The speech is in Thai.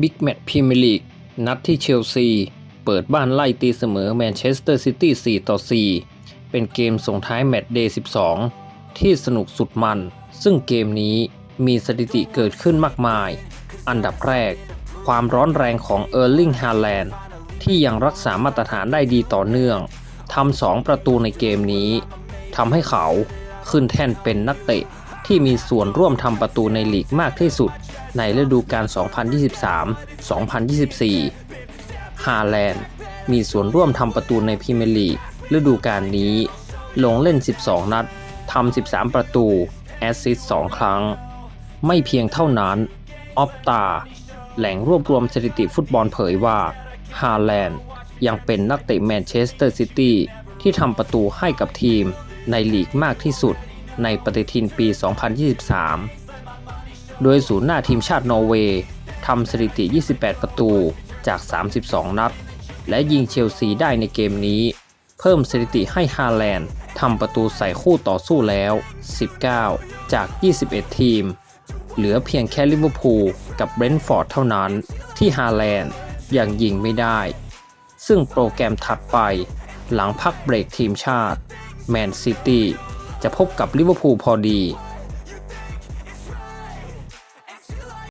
บิ๊กแมตช์พรีเมียร์ลีกนัดที่เชลซี เปิดบ้านไล่ตีเสมอแมนเชสเตอร์ซิตี้4ต่อ 4 เป็นเกมส่งท้ายแมตช์เดย์ 12 ที่สนุกสุดมัน ซึ่งเกมนี้มีสถิติเกิดขึ้นมากมาย อันดับแรก ความร้อนแรงของเออร์ลิงฮาแลนด์ที่ยังรักษามาตรฐานได้ดีต่อเนื่องทำสองประตูในเกมนี้ทำให้เขาขึ้นแท่นเป็นนักเตะที่มีส่วนร่วมทำประตูในลีกมากที่สุด ในฤดูกาล 2023-2024 ฮาแลนด์มีส่วนร่วมทำประตูในพรีเมียร์ลีกฤดูกาลนี้ ลงเล่น 12 นัดทำ 13 ประตู แอสซิสต์2ครั้ง ไม่เพียงเท่านั้น ออฟตา แหล่งรวบรวมสถิติฟุตบอลเผยว่า ฮาแลนด์ยังเป็นนักเตะแมนเชสเตอร์ซิตี้ที่ทำประตูให้กับทีมในลีกมากที่สุดในปฏิทินปี 2023 โดยศูนย์หน้าทีมชาตินอร์เวย์ทำสถิติ 28 ประตูจาก 32 นัด และยิงเชลซีได้ในเกมนี้ เพิ่มสถิติให้ฮาแลนด์ทำประตูใส่คู่ต่อสู้แล้ว 19 จาก 21 ทีม เหลือเพียงแค่ลิเวอร์พูลกับเบรนท์ฟอร์ดเท่านั้นที่ฮาแลนด์ยังยิงไม่ได้ ซึ่งโปรแกรมถัดไปหลังพักเบรกทีมชาติ แมนซิตี้จะพบกับลิเวอร์พูลพอดี